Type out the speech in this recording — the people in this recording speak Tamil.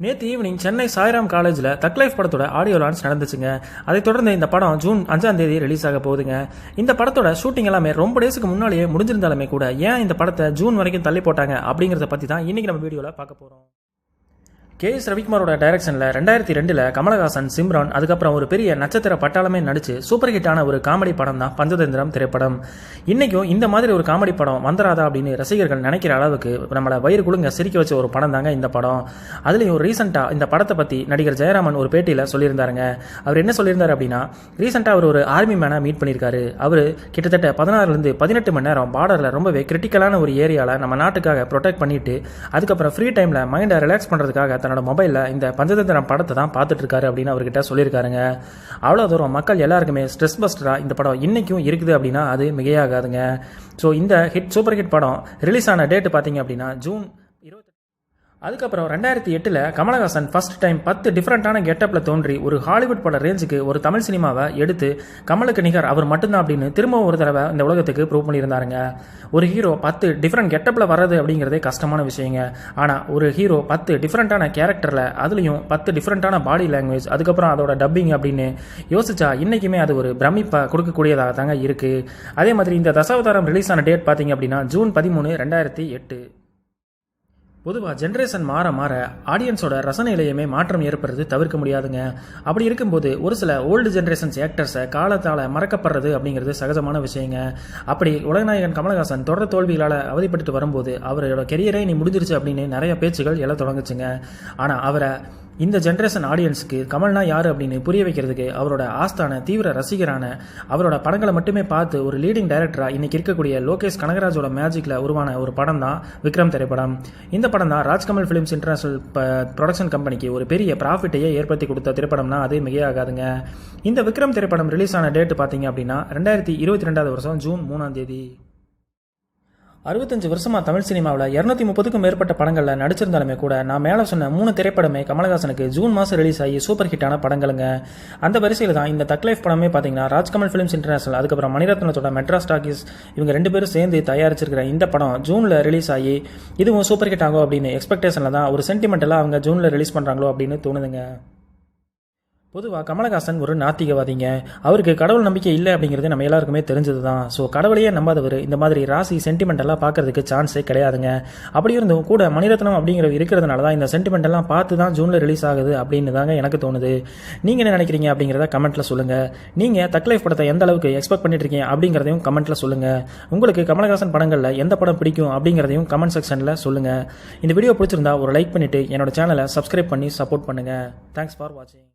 நேற்று ஈவினிங் சென்னை சாய்ராம் காலேஜில் தக் லைஃப் படத்தோட ஆடியோ லான்ச் நடந்துச்சுங்க. அதைத் தொடர்ந்து இந்த படம் ஜூன் அஞ்சாம் தேதி ரிலீஸ் ஆக போகுதுங்க. இந்த படத்தோட ஷூட்டிங் எல்லாமே ரொம்ப டேஸுக்கு முன்னாலேயே முடிஞ்சிருந்தாலுமே கூட ஏன் இந்த படத்தை ஜூன் வரைக்கும் தள்ளி போட்டாங்க அப்படிங்கிறத பற்றி தான் இன்னைக்கு நம்ம வீடியோவில் பார்க்க போகிறோம் கே எஸ் ரவிக்குமாரோட டைரக்ஷனில் ரெண்டாயிரத்தி ரெண்டில் கமலஹாசன் சிம்ரான் அதுக்கப்புறம் ஒரு பெரிய நட்சத்திர பட்டாளமே நடித்து சூப்பர் ஹிட்டான ஒரு காமெடி படம் தான் பஞ்சதந்திரம் திரைப்படம். இன்றைக்கும் இந்த மாதிரி ஒரு காமெடி படம் வந்துடாதா அப்படின்னு ரசிகர்கள் நினைக்கிற அளவுக்கு நம்மளை வயிறு குழுங்க சிரிக்க வச்ச ஒரு படம் தாங்க இந்த படம். அதுலேயும் ரீசெண்டாக இந்த படத்தை பற்றி நடிகர் ஜெயராமன் ஒரு பேட்டியில் சொல்லியிருந்தாருங்க. அவர் என்ன சொல்லியிருந்தார் அப்படின்னா ரீசெண்டாக அவர் ஒரு ஆர்மி மேனை மீட் பண்ணியிருக்காரு. அவர் கிட்டத்தட்ட பதினாறுலேருந்து பதினெட்டு மணி நேரம் பார்டரில் ரொம்பவே கிரிட்டிக்கலான ஒரு ஏரியாவில் நம்ம நாட்டுக்காக ப்ரொடெக்ட் பண்ணிட்டு அதுக்கப்புறம் ஃப்ரீ டைமில் மைண்டை ரிலாக்ஸ் பண்ணுறதுக்காக தன்னோட மொபைலில் இந்த பஞ்சதந்திரம் படத்தை தான் பார்த்துட்ருக்காரு அப்படின்னு அவர்கிட்ட சொல்லியிருக்காருங்க. அவ்வளோ தூரம் மக்கள் எல்லாருக்குமே ஸ்ட்ரெஸ் பஸ்டராக இந்த படம் இன்றைக்கும் இருக்குது அப்படின்னா அது மிகையாகாதுங்க. ஸோ இந்த ஹிட் சூப்பர் ஹிட் படம் ரிலீஸ் ஆன டேட்டு பார்த்தீங்க அப்படின்னா ஜூன் இருபத்தி அதுக்கப்புறம் ரெண்டாயிரத்தி எட்டில் கமலஹாசன் ஃபர்ஸ்ட் டைம் பத்து டிஃப்ரெண்ட்டான கெட்டப்பில் தோன்றி ஒரு ஹாலிவுட் பட ரேஞ்சுக்கு ஒரு தமிழ் சினிமாவை எடுத்து கமலுக்கு நிகர் அவர் மட்டும்தான் அப்படின்னு திரும்பவும் ஒரு தடவை இந்த உலகத்துக்கு ப்ரூவ் பண்ணியிருந்தாருங்க. ஒரு ஹீரோ பத்து டிஃப்ரெண்ட் கெட்டப்பில் வர்றது அப்படிங்கிறதே கஷ்டமான விஷயங்க. ஆனால் ஒரு ஹீரோ பத்து டிஃப்ரெண்ட்டான கேரக்டரில் அதுலேயும் பத்து டிஃப்ரெண்ட்டான பாடி லாங்குவேஜ் அதுக்கப்புறம் அதோட டப்பிங் அப்படின்னு யோசிச்சா இன்றைக்குமே அது ஒரு பிரமிப்பை கொடுக்கக்கூடியதாக தாங்க இருக்குது அதே மாதிரி இந்த தசாவதாரம் ரிலீஸ் ஆன டேட் பார்த்தீங்க அப்படின்னா ஜூன் பதிமூணு ரெண்டாயிரத்தி எட்டு. பொதுவாக ஜென்ரேஷன் மாற மாற ஆடியன்ஸோட ரசனையிலையுமே மாற்றம் ஏற்படுறது தவிர்க்க முடியாதுங்க. அப்படி இருக்கும்போது ஒரு சில ஓல்டு ஜென்ரேஷன்ஸ் ஆக்டர்ஸை காலத்தால் மறக்கப்படுறது அப்படிங்கிறது சகஜமான விஷயங்க. அப்படி உலகநாயகன் கமலஹாசன் தொடர் தோல்விகளால் அவதிப்பட்டு வரும்போது அவரோட கெரியரே நீ முடிஞ்சிருச்சு அப்படின்னு நிறைய பேச்சுகள் எல்லாம் தொடங்குச்சுங்க. ஆனால் அவரை இந்த ஜென்ரேஷன் ஆடியன்ஸுக்கு கமல்னா யார் அப்படின்னு புரிய வைக்கிறதுக்கு அவரோட ஆஸ்தான தீவிர ரசிகரான அவரோட படங்களை மட்டுமே பார்த்து ஒரு லீடிங் டைரக்டராக இன்னைக்கு இருக்கக்கூடிய லோகேஷ் கனகராஜோட மேஜிக்கில் உருவான ஒரு படம் தான் விக்ரம் திரைப்படம். இந்த படம் தான் ராஜ்கமல் ஃபிலிம்ஸ் இன்டர்நேஷனல் ப்ரொடக்ஷன் கம்பெனிக்கு ஒரு பெரிய ப்ராஃபிட்டையே ஏற்படுத்தி கொடுத்த திரைப்படம்னா அது மிகையாகாதுங்க. இந்த விக்ரம் திரைப்படம் ரிலீஸ் ஆன டேட் பார்த்தீங்க அப்படின்னா ரெண்டாயிரத்தி இருபத்தி ரெண்டாவது வருஷம் ஜூன் மூணாம் தேதி. அறுபத்தஞ்சு வருஷமா தமிழ் சினிமாவில் இரநூத்தி முப்பதுக்கும் மேற்பட்ட படங்களில் நடிச்சிருந்தாலுமே கூட நான் மேலே சொன்ன மூணு திரைப்படமே கமலஹாசனுக்கு ஜூன் மாதம் ரிலீஸ் ஆகி சூப்பர் ஹிட்டான படங்களுங்க. அந்த வரிசையில் தான் இந்த தக் லைஃப் படமே பார்த்தீங்கன்னா ராஜ்கமல் ஃபிலிம்ஸ் இன்டர்நேஷனல் அதுக்கப்புறம் மணிரத்னத்தோட மெட்ராஸ் டாக்கிஸ் இவங்க ரெண்டு பேரும் சேர்ந்து தயாரிச்சிருக்கிற இந்த படம் ஜூனில் ரிலீஸ் ஆகி இதுவும் சூப்பர் ஹிட் ஆகும் அப்படின்னு எக்ஸ்பெக்டேஷனில் தான் ஒரு சென்டிமெண்டலாக அவங்க ஜூனில் ரிலீஸ் பண்ணுறாங்களோ அப்படின்னு தோணுதுங்க. பொதுவாக கமலஹாசன் ஒரு நாத்திகவாதிங்க. அவருக்கு கடவுள் நம்பிக்கை இல்லை அப்படிங்கிறது நம்ம எல்லாருக்குமே தெரிஞ்சது தான் ஸோ கடவுளையே நம்பாதவர் இந்த மாதிரி ராசி சென்டிமெண்டெல்லாம் பார்க்கறதுக்கு சான்ஸே கிடையாதுங்க. அப்படி இருந்தும் கூட மணிரத்னம் அப்படிங்கிற இருக்கிறதுனால தான் இந்த சென்டிமெண்டெல்லாம் பார்த்து தான் ஜூனில் ரிலீஸ் ஆகுது அப்படின்னு தாங்க எனக்கு தோணுது. நீங்கள் என்ன நினைக்கிறீங்க அப்படிங்கிறத கமெண்ட்டில் சொல்லுங்கள் நீங்கள் தக் லைஃப் படத்தை எந்த அளவுக்கு எக்ஸ்பெக்ட் பண்ணிட்டு இருக்கீங்க அப்படிங்கிறதையும் கமெண்ட்டில் சொல்லுங்கள் உங்களுக்கு கமலஹாசன் படங்களில் எந்த படம் பிடிக்கும் அப்படிங்கிறதையும் கமெண்ட் செக்ஷனில் சொல்லுங்கள் இந்த வீடியோ பிடிச்சிருந்தா ஒரு லைக் பண்ணிவிட்டு என்னோட சேனலை சப்ஸ்கிரைப் பண்ணி சப்போர்ட் பண்ணுங்கள் தேங்க்ஸ் ஃபார் வாட்சிங்